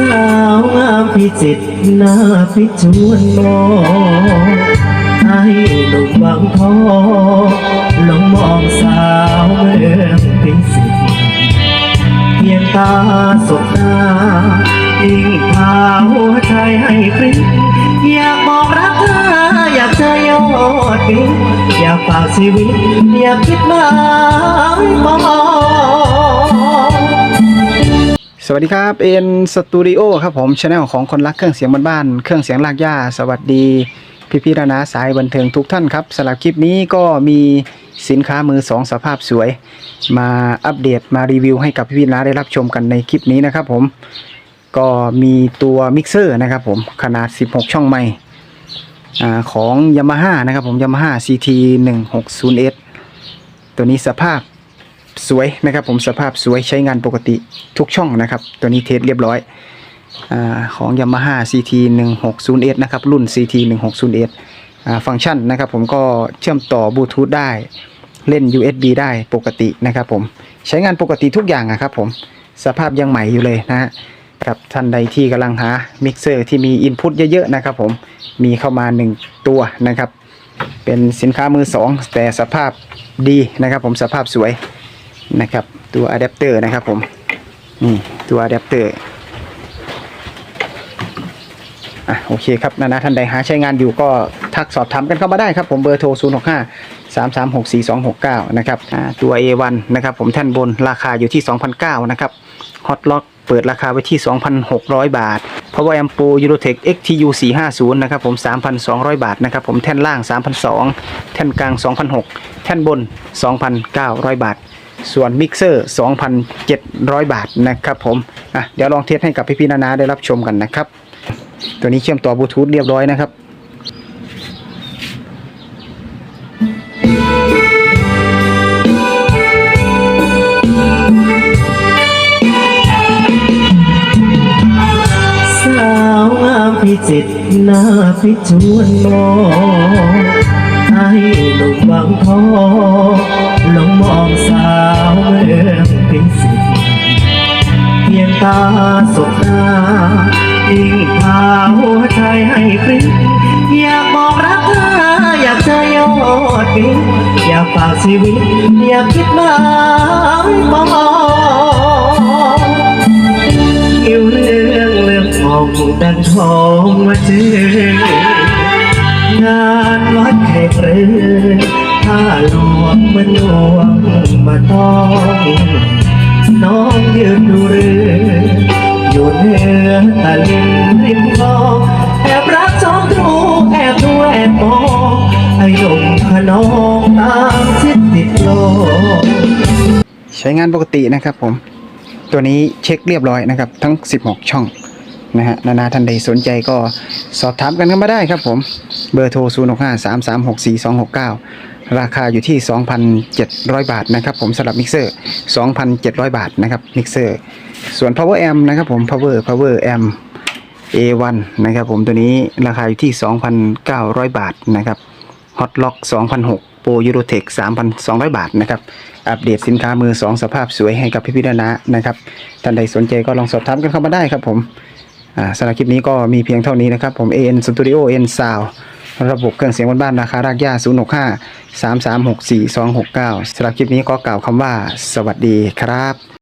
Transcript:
สาวงามพิจิตหน้าพิจวนมองให้หนุ่มวังทองลงมองสาวเมืองพิสิทธเพียงตาสบตายิ่งพาหัวใจให้พริ้งอยากบอกรักเธออยากเจอยอดบิอยากฝากชีวิต อยากคิดมาบอส วัสดีครับเอ็นสตูดิโอครับผมช anel ของคนรักเครื่องเสียงบ้านๆเครื่องเสียงลากย่า สวัสดี พี่พี่ๆนานาสายบันเทิงทุกท่านครับสำหรับคลิปนี้ก็มีสินค้ามือสองสภาพสวย มาอัปเดตมารีวิวให้กับพี่พี่ๆนาได้รับชมกันในคลิปนี้นะครับผมก็มีตัวมิกเซอร์นะครับผมขนาด 16 ช่องไมค์อ่าของ Yamaha นะครับผม Yamaha CT 160S ตัวนี้สภาพ สวยนะครับผมสภาพสวยใช้งานปกติทุกช่องนะครับ ตัวนี้เทสเรียบร้อยอาของ Yamaha CT 160S นะครับรุ่น CT 160S อ่าฟังก์ชันนะครับผมก็เชื่อมต่อบลูทูธได้เล่น USB ได้ปกตินะครับผมใช้งานปกติทุกอย่างอะครับผมสภาพยังใหม่อยู่เลยนะฮะกับท่านใดที่กำลังหามิกเซอร์ที่มีอินพุตเยอะๆนะครับผมมีเข้ามา 1 ตัวนะครับ เป็นสินค้ามือสองแต่สภาพดีนะครับผมสภาพสวย นะครับ ตัวอะแดปเตอร์นะครับผม นี่ตัวอะแดปเตอร์อะโอเคครับนานาท่านใดหาใช้งานอยู่ก็ทักสอบถามกันเข้ามาได้ครับผมเบอร์โทร 0 6 5 3 3 6 4 2 6 9 นะครับอ่าตัว A1 นะครับผมแท่านบนราคาอยู่ที่2,009นะครับฮอตล็อกเปิดราคาไว้ที่ 2,600 บาท Power Amp Pro Eurotech XTU 450นะครับผม3,200 บาทนะครับผมแท่นล่าง 3,200 แท่นกลาง 2,600 แท่นบน 2,900 บาท ส่วนมิกเซอร์ 2,700 บาทนะครับผมอะเดี๋ยวลองเทสให้กับพี่ๆนานาได้รับชมกันนะครับ ตัวนี้เชื่อมต่อบลูทูธเรียบร้อยนะครับสาวงามพิจิตรหน้าพิจวนมอง ตาสบตายิ่งพาหัวใจให้พริ้งอยากบอกรักเธออยากเจอยอดบินอยากฝากชีวิต อยากคิดมาบอหิวเรื่องเรื่องของดังทองมาเจองานวัดแขกเรือถ้าหลวงมันหลวงมาต้องน้องยืนดูเรืออยู่เห นือตะลิงริมคลองแอบรักสองทรูแอบดูแอบมองไอ้หนุ่มขนองตามชิดติดโลกใช้งานปกตินะครับผม ตัวนี้เช็คเรียบร้อยนะครับ ทั้ง 16 ช่อง นะฮะนานาท่านใดสนใจก็สอบถามกันเข้ามาได้ครับผมเบอร์โทร 0 6 5 3 3 6 4 2 6 9 ราคาอยู่ที่ 2,700 บาทนะครับผมสำหรับมิกเซอร์ 2,700 บาทนะครับมิกเซอร์ส่วน power amp นะครับผม power power amp A1 นะครับผมตัวนี้ราคาอยู่ที่ 2,900 บาทนะครับ Hot Lock 2,006 Pro Eurotech 3,200 บาทนะครับ อัปเดตสินค้ามือ 2 สภาพสวยให้กับพี่พิดานะนะครับ ท่านใดสนใจก็ลองสอบถามกันเข้ามาได้ครับผม สำหรับคลิปนี้ก็มีเพียงเท่านี้นะครับ ผม AN Studio N Sound ระบบเครื่องเสียงบ้านๆราคารากย่า065 336 4269สำหรับคลิปนี้ก็กล่าวคำว่า สวัสดีครับ